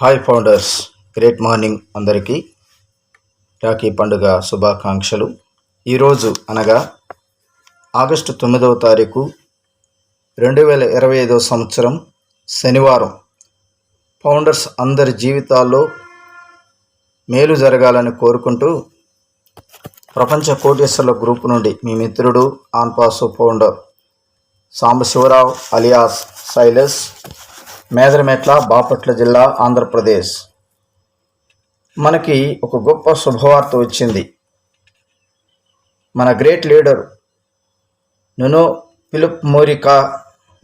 Hi founders great morning అందరికీ. రాఖీ పండుగ శుభాకాంక్షలు. ఈరోజు అనగా ఆగస్టు తొమ్మిదవ తారీఖు రెండు వేల ఇరవై ఐదవ సంవత్సరం శనివారం. ఫౌండర్స్ అందరి జీవితాల్లో మేలు జరగాలని కోరుకుంటూ ప్రపంచ కోటేశ్వర్ల గ్రూప్ నుండి మీ మిత్రుడు ఆన్పాసు founder Sambasivarao alias Silas Medarametla Bapatla జిల్లా ఆంధ్రప్రదేశ్. మనకి ఒక గొప్ప శుభవార్త వచ్చింది. మన great leader Nuno Filipe Morica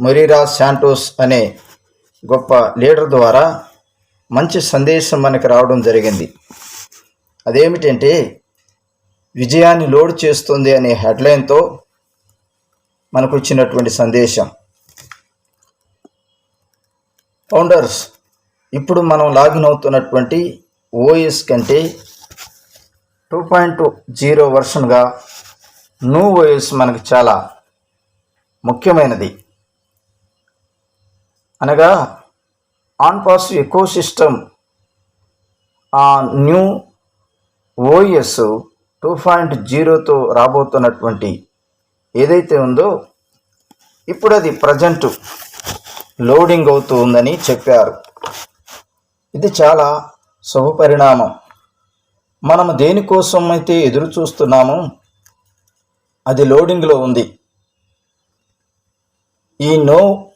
Moreira Santos అనే గొప్ప లీడర్ ద్వారా మంచి సందేశం మనకి రావడం జరిగింది. అదేమిటంటే విజయాన్ని లోడ్ చేస్తుంది అనే హెడ్లైన్తో మనకు వచ్చినటువంటి సందేశం. ఫౌండర్స్ ఇప్పుడు మనం లాగిన్ అవుతున్నటువంటి ఓఎస్ కంటే టూ పాయింట్ జీరో వర్షన్గా న్యూ ఓఎస్ మనకు చాలా ముఖ్యమైనది. అనగా ఆన్ పాస్ ఎకో సిస్టమ్ ఆ న్యూ ఓఎస్ టూ పాయింట్ జీరోతో రాబోతున్నటువంటి ఏదైతే ఉందో ఇప్పుడు అది ప్రజెంట్ లోడింగ్ అవుతూ ఉందని చెప్పారు. ఇది చాలా శుభ పరిణామం దేనికోసం అయితే ఎదురు చూస్తున్నామో అది లోడింగ్లో ఉంది. ఈ నో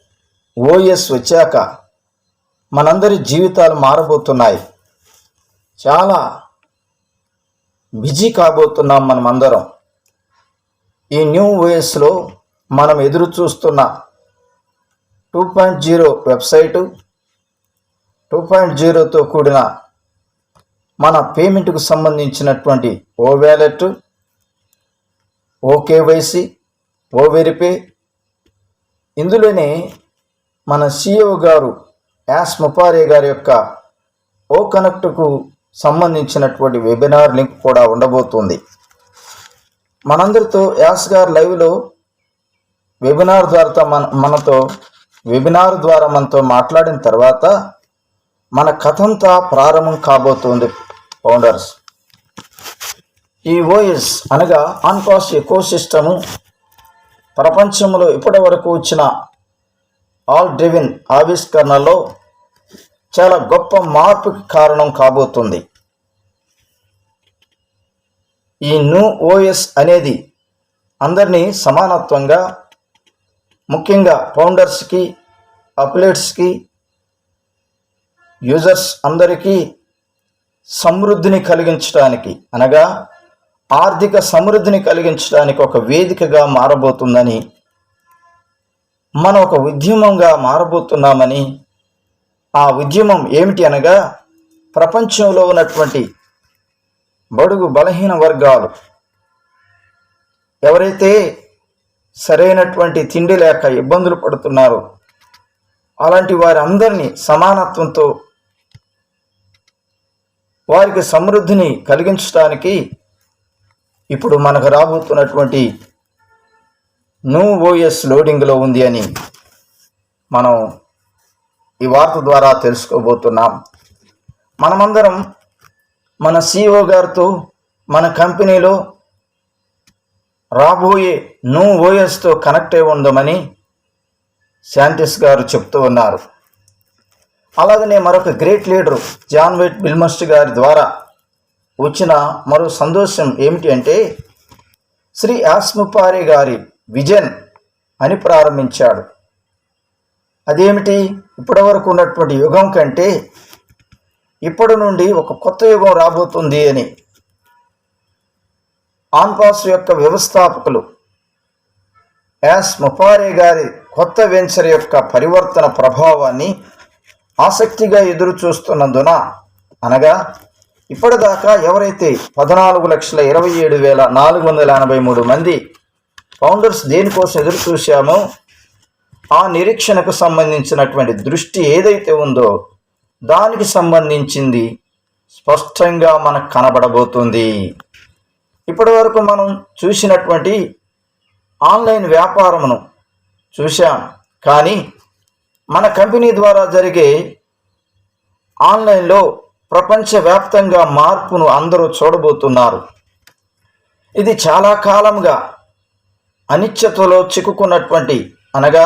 ఓఎస్ వచ్చాక మనందరి జీవితాలు మారబోతున్నాయి. చాలా బిజీ కాబోతున్నాం మనమందరం. ఈ న్యూ ఓఎస్లో మనం ఎదురు చూస్తున్న two point zero website two point జీరోతో కూడిన మన పేమెంట్కు సంబంధించినటువంటి ఓ వ్యాలెట్ ఓకేవైసి ఓ వెరిపే. ఇందులోనే మన సిఇఓ గారు యాస్ ముపారే గారి యొక్క ఓ కనెక్ట్కు సంబంధించినటువంటి వెబినార్ లింక్ కూడా ఉండబోతుంది. మనందరితో యాస్ గారు లైవ్లో వెబినార్ ద్వారా మన మనతో వెబినార్ ద్వారా మనతో మాట్లాడిన తర్వాత మన కథంతా ప్రారంభం కాబోతుంది ఫౌండర్స్ ఈ ఓఎస్ అనగా ఆన్కాస్ ఎకో సిస్టము ప్రపంచంలో ఇప్పటి వరకు వచ్చిన ఆల్ డ్రివిన్ ఆవిష్కరణలో చాలా గొప్ప మార్పుకి కారణం కాబోతుంది. ఈ న్యూ ఓఎస్ అనేది అందరినీ సమానత్వంగా ముఖ్యంగా ఫౌండర్స్కి అప్లేట్స్కి యూజర్స్ అందరికీ సమృద్ధిని కలిగించడానికి అనగా ఆర్థిక సమృద్ధిని కలిగించడానికి ఒక వేదికగా మారబోతుందని మనం ఒక ఉద్యమంగా మారబోతున్నామని ఆ ఉద్యమం ఏమిటి అనగా ప్రపంచంలో ఉన్నటువంటి బడుగు బలహీన వర్గాలు ఎవరైతే సరైనటువంటి తిండి లేక ఇబ్బందులు పడుతున్నారు. అలాంటి వారి అందరినీ సమానత్వంతో వారికి సమృద్ధిని కలిగించడానికి ఇప్పుడు మనకు రాబోతున్నటువంటి న్యూ ఓఎస్ లోడింగ్లో ఉంది అని మనం ఈ వార్త ద్వారా తెలుసుకోబోతున్నాం. మనమందరం మన సిఇఓ గారితో మన కంపెనీలో రాబోయే నూ ఓఎస్తో కనెక్ట్ అయి ఉందమని శాంటిస్ గారు చెప్తూ ఉన్నారు. అలాగనే మరొక great leader John White Bilmust గారి ద్వారా వచ్చిన మరో సంతోషం ఏమిటి అంటే శ్రీ ఆస్ముపారి గారి విజన్ అని ప్రారంభించాడు. అదేమిటి? ఇప్పటివరకు ఉన్నటువంటి యుగం కంటే ఇప్పటి నుండి ఒక కొత్త యుగం రాబోతుంది అని ఆన్పాస్ యొక్క వ్యవస్థాపకులు యాస్ ముపారే గారి కొత్త వెంచర్ యొక్క పరివర్తన ప్రభావాన్ని ఆసక్తిగా ఎదురు చూస్తున్నందున అనగా ఇప్పటిదాకా ఎవరైతే పద్నాలుగు లక్షల ఇరవై ఏడు వేల నాలుగు వందల ఎనభై మూడు మంది ఫౌండర్స్ దేనికోసం ఎదురు చూశామో ఆ నిరీక్షణకు సంబంధించినటువంటి దృష్టి ఏదైతే ఉందో దానికి సంబంధించింది స్పష్టంగా మనకు కనబడబోతుంది. ఇప్పటి వరకు మనం చూసినటువంటి ఆన్లైన్ వ్యాపారమును చూశాం. కానీ మన కంపెనీ ద్వారా జరిగే ఆన్లైన్లో ప్రపంచవ్యాప్తంగా మార్పును అందరూ చూడబోతున్నారు. ఇది చాలా కాలంగా అనిశ్చతలో చిక్కుకున్నటువంటి అనగా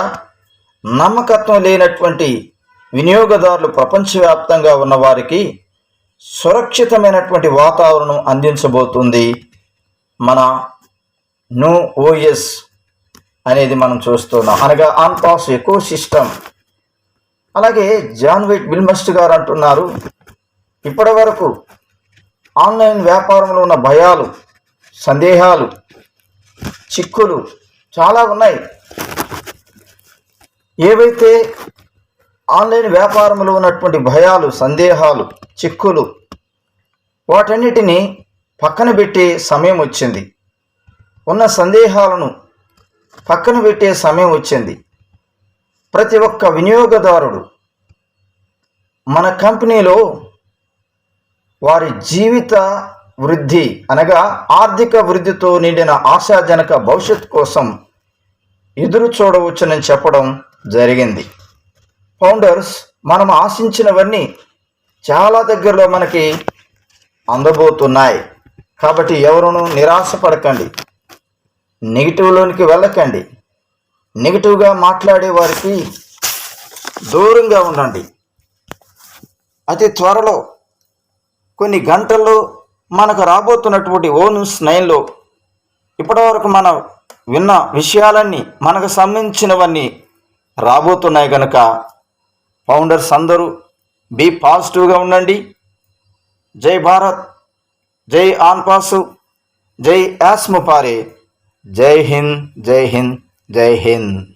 నమ్మకత్వం లేనటువంటి వినియోగదారులు ప్రపంచవ్యాప్తంగా ఉన్నవారికి సురక్షితమైనటువంటి వాతావరణం అందించబోతుంది. మన న్యూ ఓఎస్ అనేది మనం చూస్తున్నాం. అనగా ఆన్పాస్ ఎకో సిస్టమ్. అలాగే జాన్ వైట్ బిల్మస్ట్ గారు అంటున్నారు ఇప్పటి వరకు ఆన్లైన్ వ్యాపారంలో ఉన్న భయాలు సందేహాలు చిక్కులు చాలా ఉన్నాయి. ఏవైతే ఆన్లైన్ వ్యాపారంలో ఉన్నటువంటి భయాలు సందేహాలు చిక్కులు వాటన్నిటినీ పక్కన పెట్టే సమయం వచ్చింది. ఉన్న సందేహాలను పక్కన పెట్టే సమయం వచ్చింది. ప్రతి ఒక్క వినియోగదారుడు మన కంపెనీలో వారి జీవిత వృద్ధి అనగా ఆర్థిక వృద్ధితో నిండిన ఆశాజనక భవిష్యత్ కోసం ఎదురు చూడవచ్చునని చెప్పడం జరిగింది. ఫౌండర్స్ మనం ఆశించినవన్నీ చాలా దగ్గరలో మనకి అందబోతున్నాయి. కాబట్టి ఎవరును నిరాశపడకండి. నెగిటివ్లోనికి వెళ్ళకండి. నెగిటివ్గా మాట్లాడే వారికి దూరంగా ఉండండి. అతి త్వరలో కొన్ని గంటల్లో మనకు రాబోతున్నటువంటి ఓ న్యూస్ నైన్లో ఇప్పటివరకు మనం విన్న విషయాలన్నీ మనకు సంబంధించినవన్నీ రాబోతున్నాయి కనుక ఫౌండర్స్ అందరూ బీ పాజిటివ్గా ఉండండి. జై భారత్. జై ఆన్పాసు జై యాస్ముపారే జై హింద్ జై హింద్ జై హింద్.